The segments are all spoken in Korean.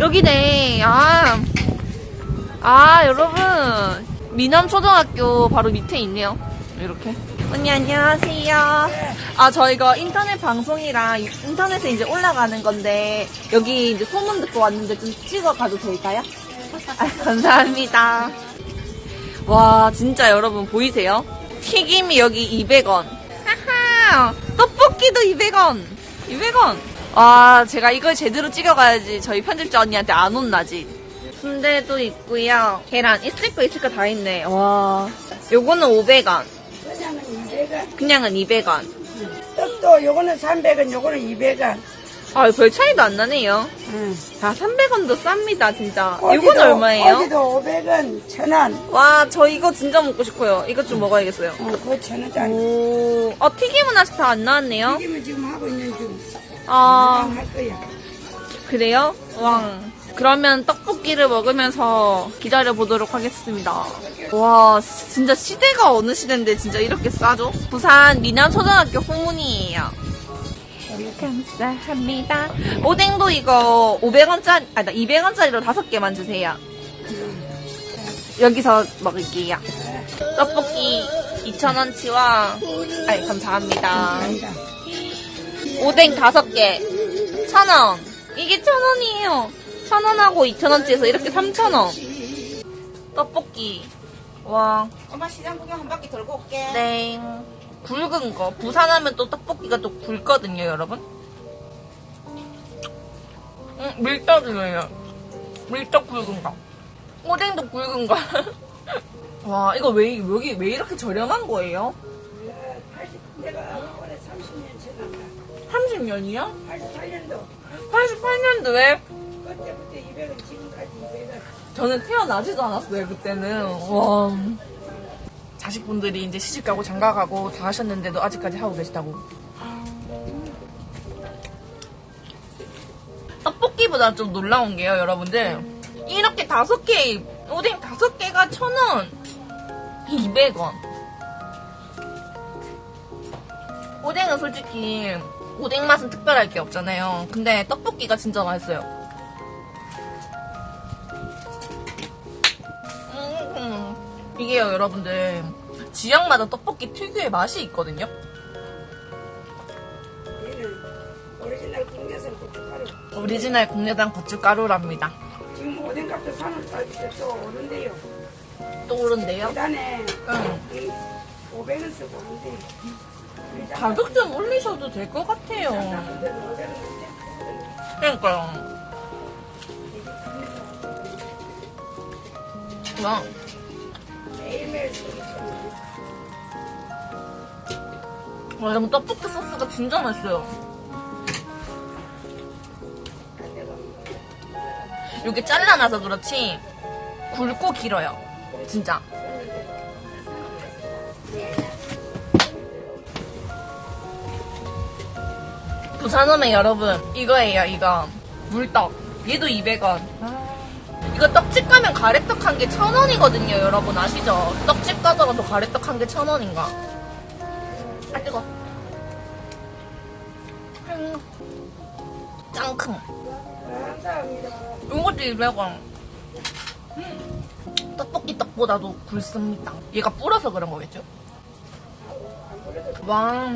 여기네. 아. 아, 여러분. 미남 초등학교 바로 밑에 있네요. 이렇게. 언니, 안녕하세요. 아, 저 이거 인터넷 방송이랑 인터넷에 이제 올라가는 건데, 여기 이제 소문 듣고 왔는데 좀 찍어 가도 될까요? 아, 감사합니다. 와, 진짜 여러분 보이세요? 튀김이 여기 200원. 하하! 떡볶이도 200원. 200원. 와, 제가 이걸 제대로 찍어가야지 저희 편집자 언니한테 안 혼나지. 순대도 있고요. 계란 있을 거 있을 거 다 있네. 와. 요거는 500원. 그냥은 200원. 그냥은 200원. 떡도 요거는 300원, 요거는 200원. 아, 별 차이도 안 나네요. 응. 자, 300원도 쌉니다, 진짜. 이건 얼마예요? 어디도 500원, 1000원. 와, 저 이거 진짜 먹고 싶어요. 이것 좀 먹어야겠어요. 어, 그거 1000원짜리. 오, 어, 튀김은 아직 다 안 나왔네요. 튀김을 지금 하고 있는 중. 아, 금방 할 거야. 그래요? 왕. 그러면 떡볶이를 먹으면서 기다려 보도록 하겠습니다. 와, 진짜 시대가 어느 시대인데 진짜 이렇게 싸죠? 부산 미남초등학교 후문이에요. 감사합니다. 오뎅도 이거 500원짜리, 아니, 200원짜리로 5개만 주세요. 여기서 먹을게요. 떡볶이 2,000원치와, 아니, 감사합니다. 오뎅 5개. 1,000원. 이게 1,000원이에요. 1,000원하고 2,000원치에서 이렇게 3,000원. 떡볶이. 와, 엄마 시장 구경 한 바퀴 돌고 올게. 땡. 굵은 거. 부산 하면 또 떡볶이가 또 굵거든요, 여러분. 음, 밀떡이에요. 밀떡 굵은 거. 오뎅도 굵은 거. 와, 이거 왜, 여기 왜 이렇게 저렴한 거예요? 80, 내가 올해 30년 지났다. 30년이요? 88년도. 88년도에 그때부터 200원, 지금까지 200원. 저는 태어나지도 않았어요, 그때는. 와. 자식분들이 이제 시집가고 장가가고 다 하셨는데도 아직까지 하고 계시다고. 떡볶이보다 좀 놀라운 게요, 여러분들. 이렇게 다섯 개, 오뎅 다섯 개가 천 원. 200원. 오뎅은 솔직히, 오뎅 맛은 특별할 게 없잖아요. 근데 떡볶이가 진짜 맛있어요. 음, 이게요, 여러분들. 지역마다 떡볶이 특유의 맛이 있거든요. 오리지널 국내산 고춧가루. 오리지널 국내산 고춧가루랍니다. 지금 오뎅 값도 산을 따지게 또 오른대요. 또 오른데요? 계단에 응. 이 500원 쓰고 오른대요. 가격 좀 올리셔도 될 것 같아요. 500원 그러니까요. 와, 와, 여러분 떡볶이 소스가 진짜 맛있어요. 이게 잘라놔서 그렇지 굵고 길어요. 진짜. 부산 오면 여러분 이거예요 이거. 물떡. 얘도 200원. 이거 떡집 가면 가래떡 한개 1000원이거든요 여러분. 아시죠? 떡집 가더라도 가래떡 한개 1000원인가? 아 뜨거. 감사합니다. 이것도 200원. 음, 떡볶이 떡보다도 굵습니다. 얘가 불어서 그런 거겠죠? 와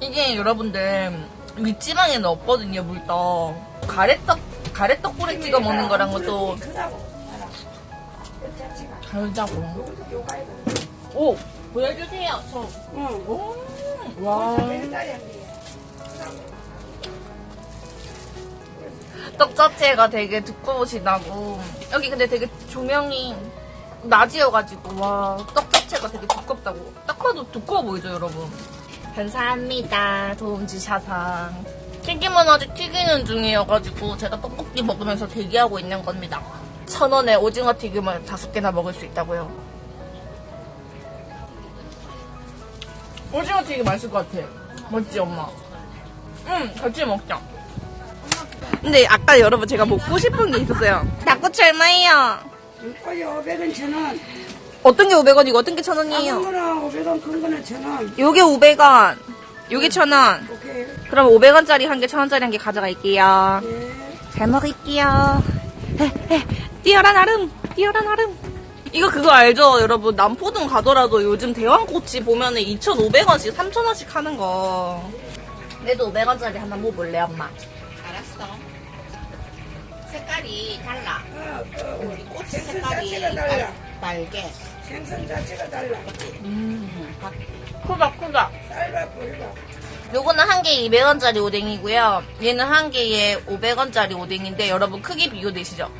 이게 여러분들 윗지방에는 없거든요 물떡 가래떡 가래떡 뿌리 찍어 먹는. 그 자체가. 다르다고. 오 보여주세요 저 응. 오, 와. 떡 자체가 되게 두꺼우시다고 여기 근데 되게 조명이 낮이어가지고 와 떡 자체가 되게 두껍다고 딱 봐도 두꺼워 보이죠 여러분 감사합니다 도움 주셔서 튀김은 아직 튀기는 중이어가지고 제가 떡볶이 먹으면서 대기하고 있는 겁니다 천 원에 오징어 튀김을 다섯 개나 먹을 수 있다고요 오징어 튀김 맛있을 것 같아 맞지 엄마? 응 같이 먹자 근데 아까 여러분 제가 먹고 싶은 게 있었어요. 닭꼬치 얼마예요? 거기 500원 천 원. 어떤 게 500원이고 어떤 게 작은 1000원이에요? 거는 500원, 큰 거는 천 원. 요게 500원, 요게 1000원. 오케이. 그럼 500원짜리 한 개, 1000원짜리 한 개 가져갈게요. 예. 잘 먹을게요. 뛰어라 나름, 뛰어라 나름. 이거 그거 알죠, 여러분? 남포동 가더라도 요즘 대왕꼬치 보면은 2,500원씩, 3,000원씩 하는 거. 내도 500원짜리 하나 먹어볼래, 엄마? 알았어. 색깔이 달라. 어, 어, 우리 꽃 생선 색깔이 달라. 날, 날개. 생선 자체가 달라. 음, 크다, 크다. 쌀과 꿀과. 요거는 한 개에 200원짜리 오뎅이고요. 얘는 한 개에 500원짜리 오뎅인데 여러분 크기 비교되시죠?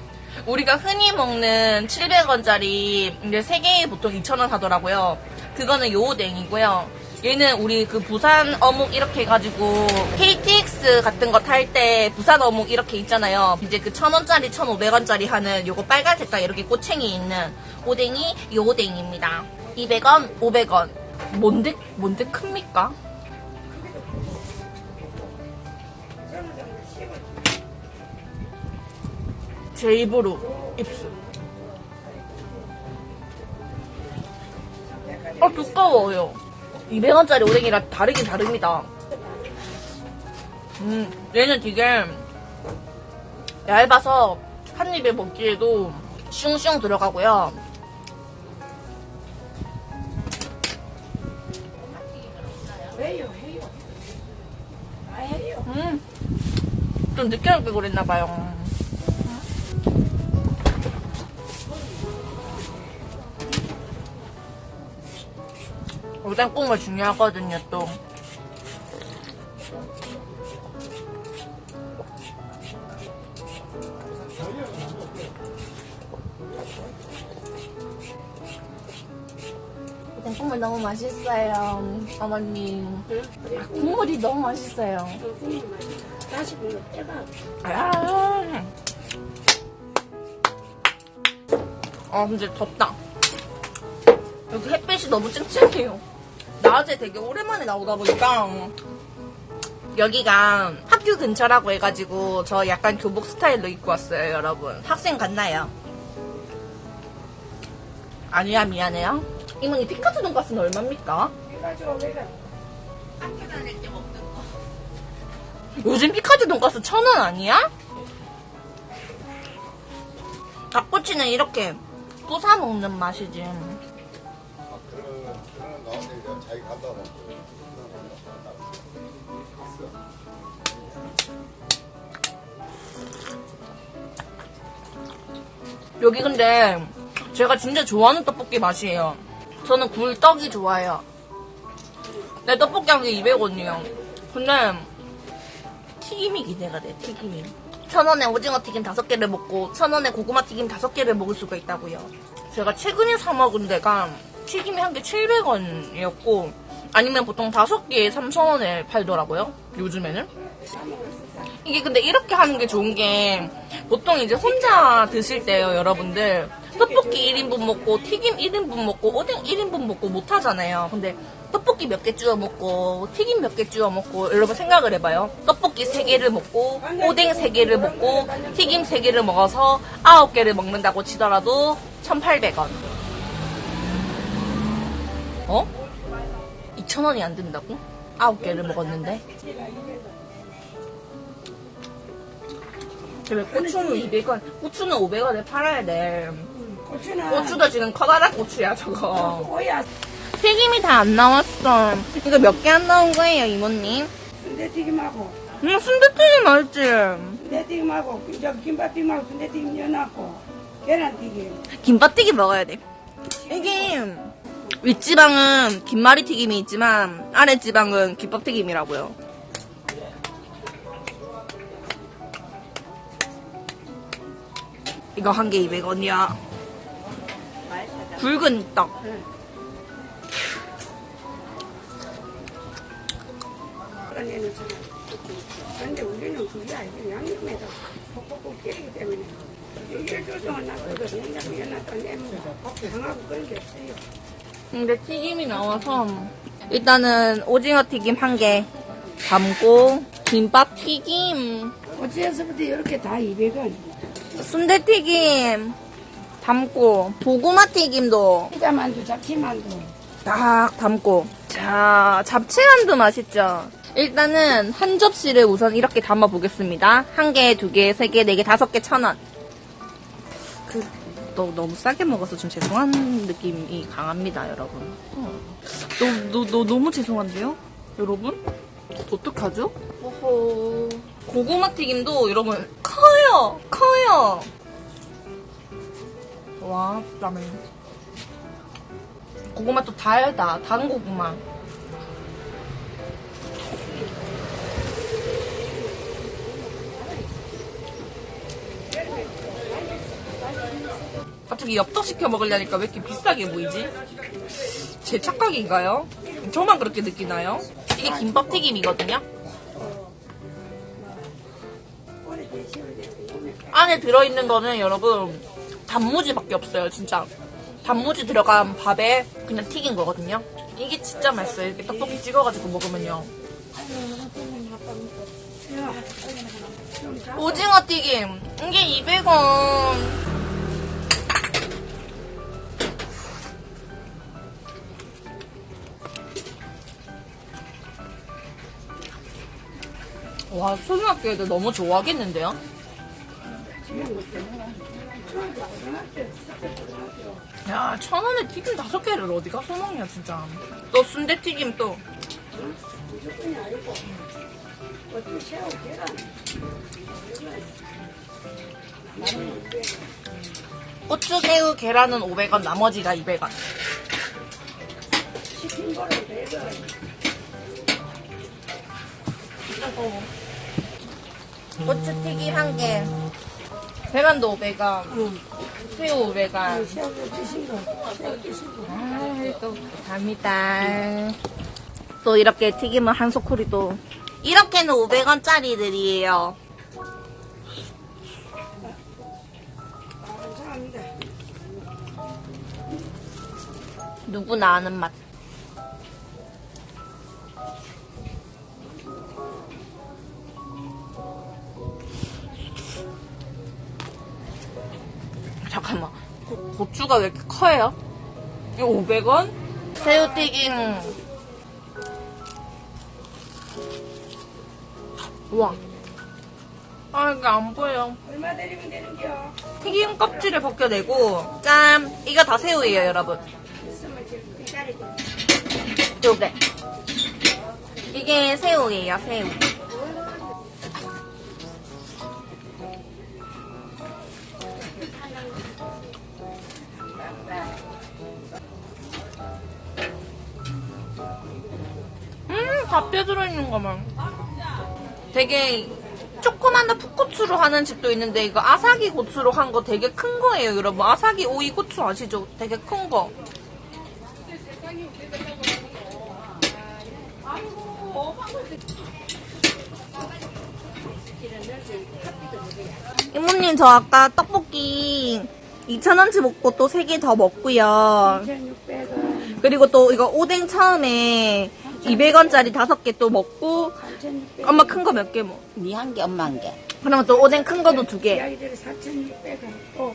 우리가 흔히 먹는 700원짜리 이제 3개에 보통 2,000원 하더라고요. 그거는 요 오뎅이고요. 얘는 우리 그 부산 어묵 이렇게 해가지고 KTX 같은 거 탈 때 부산 어묵 이렇게 있잖아요. 이제 그 1,000원짜리, 1,500원짜리 하는 요거 빨간 색깔 이렇게 꼬챙이 있는 오뎅이 요 오뎅입니다. 200원, 500원. 뭔데, 뭔데 큽니까? 제 입으로 입술. 아 두꺼워요. 200원짜리 오뎅이랑 다르긴 다릅니다. 음, 얘는 되게 얇아서 한 입에 먹기에도 슝슝 들어가고요. 음, 좀 먹게 그랬나봐요. 오뎅 국물 중요하거든요, 또. 오뎅 국물 너무 맛있어요, 어머님. 국물이 너무 맛있어요. 다시 불러 떼봐. 아, 아 근데 덥다. 여기 햇빛이 너무 쨍쨍해요. 낮에 되게 오랜만에 나오다 보니까 여기가 학교 근처라고 해가지고 저 약간 교복 스타일로 입고 왔어요, 여러분. 학생 같나요? 아니야, 미안해요. 이모니 피카츄 돈가스는 얼마입니까? 학교 다닐 때 먹던 거. 요즘 피카츄 돈가스 천 원 아니야? 닭꼬치는 이렇게 부사 먹는 맛이지. 자기 간다 고 여기 근데 제가 진짜 좋아하는 떡볶이 맛이에요. 저는 굴떡이 좋아해요. 내 떡볶이 한 개 200원이에요. 근데 튀김이 기대가 돼, 튀김이. 천 원에 오징어 튀김 다섯 개를 먹고 천 원에 고구마 튀김 다섯 개를 먹을 수가 있다고요. 제가 최근에 사 먹은 데가 튀김이 한 개 700원이었고 아니면 보통 다섯 개에 3,000원에 팔더라고요. 요즘에는. 이게 근데 이렇게 하는 게 좋은 게 보통 이제 혼자 드실 때요, 여러분들. 떡볶이 1인분 먹고 튀김 1인분 먹고 오뎅 1인분 먹고 못 하잖아요. 근데 떡볶이 몇개 쭈어 먹고 튀김 몇개 쭈어 먹고 여러분 생각을 해봐요. 떡볶이 3개를 먹고 오뎅 3개를 먹고 튀김 3개를 먹어서 9개를 먹는다고 치더라도 1,800원. 어? 2,000원이 안 든다고? 9개를 먹었는데? 그래, 고추는 200원, 고추는 500원에 팔아야 돼. 고추는 고추도 지금 커다란 고추야, 저거. 오야 튀김이 다 안 나왔어. 이거 몇 개 안 나온 거예요, 이모님? 순대튀김하고 음, 순대튀김 맛있지? 순대튀김하고 저 김밥튀김하고 순대튀김 넣어놨고 계란튀김 김밥튀김 먹어야 돼. 이게, 윗지방은 김말이 튀김이 있지만, 아랫지방은 김밥 튀김이라고요. 이거 한 개 200원이야. 굵은 떡. 그런데 우리는 그게 아니고 양념에다 kokkokkok끼기 때문에 일 조정은 놔두고 냉장고에 놔두고 내면 강하고 그런 게 없어요 근데 튀김이 나와서 일단은 오징어 튀김 한 개 담고 김밥 튀김. 어찌해서부터 이렇게 다 200원 순대 튀김 담고 고구마 튀김도 피자만두 잡채만두. 딱 담고. 자 잡채만두 맛있죠? 일단은 한 접시를 우선 이렇게 담아 보겠습니다. 한 개, 두 개, 세 개, 네 개, 다섯 개 천 원. 그, 너, 너무 싸게 먹어서 좀 죄송한 느낌이 강합니다, 여러분. 어. 너, 너, 너 너무 죄송한데요? 여러분? 어떡하죠? 호호. 고구마 튀김도 여러분, 커요! 커요! 와, 라면. 고구마 또 달다. 단 고구마. 갑자기 엽떡 시켜 먹으려니까 왜 이렇게 비싸게 보이지? 제 착각인가요? 저만 그렇게 느끼나요? 이게 김밥 튀김이거든요? 안에 들어있는 거는 여러분 단무지밖에 없어요 진짜 단무지 들어간 밥에 그냥 튀긴 거거든요 이게 진짜 맛있어요 이렇게 떡볶이 찍어가지고 먹으면요 오징어 튀김 이게 200원 와 초등학교 애들 너무 좋아하겠는데요? 야, 천 원에 튀김 다섯 개를 어디 가서 먹냐, 진짜. 또 순대 튀김 또. 어떻게 새우 계란 고추, 새우, 계란은 500원, 나머지가 200원. 시킨 거를 100원 고추 튀김 한 개. 계란도 500원. 새우 500원. 새우 드신 거 새우 드신 거 아, 또 감사합니다. 또 이렇게 튀김은 한 소쿠리 또. 이렇게는 500원짜리들이에요. 감사합니다 누구나 아는 맛. 잠깐만. 고, 고추가 왜 이렇게 커요? 이거 500원? 새우튀김. 우와. 아, 이게 안 보여. 얼마 드리면 되는겨 튀김 껍질을 벗겨내고, 짠! 이거 다 새우예요, 여러분. 요게. 이게 새우예요, 새우. 음, 밥에 들어있는 거만. 되게 조그만 풋고추로 하는 집도 있는데 이거 아사기 고추로 한 거 되게 큰 거예요, 여러분. 아사기 오이 고추 아시죠? 되게 큰 거. 이모님 저 아까 떡볶이 2,000원치 먹고 또 3개 더 먹고요. 2,600원 그리고 또 이거 오뎅 처음에 200원짜리 5개 또 먹고 3,600원 엄마 큰 거 몇 개 먹? 니한 개, 엄마 한 개. 그러면 또 오뎅 큰 거도 2개. 아이들이 4,600원 또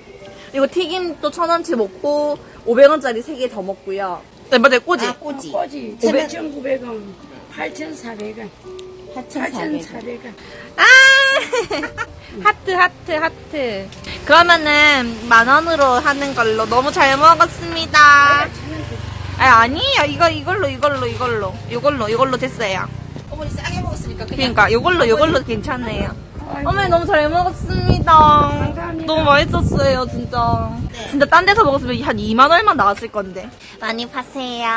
이거 튀김 또 1,000원치 먹고 500원짜리 3개 더 먹고요. 네, 맞아요. 꼬지. 아, 꼬지. 꼬지 오백- 7,900원 8,400원 8,400원 아! 하트, 하트, 하트. 그러면은 만 원으로 하는 걸로 너무 잘 먹었습니다. 아, 아니에요. 이거, 이걸로, 이걸로, 이걸로. 이걸로, 이걸로 됐어요. 어머니 싸게 먹었으니까 그냥. 그러니까, 이걸로, 이걸로 괜찮네요. 어머니 너무 잘 먹었습니다. 너무 맛있었어요, 진짜. 진짜 딴 데서 먹었으면 한 2만 원만 나왔을 건데. 많이 파세요.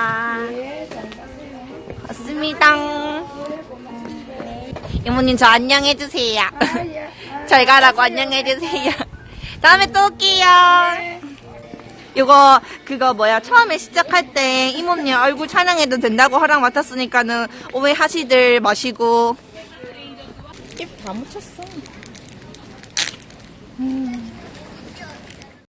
네, 잘 가세요. 맞습니다. 이모님 저 안녕해주세요. 아, 예. 아, 잘 가라고 안녕해주세요. 다음에 또 올게요. 이거 그거 뭐야 처음에 시작할 때 이모님 얼굴 촬영해도 된다고 허락 맡았으니까는 오해 하시들 마시고 입 다 묻혔어. 음.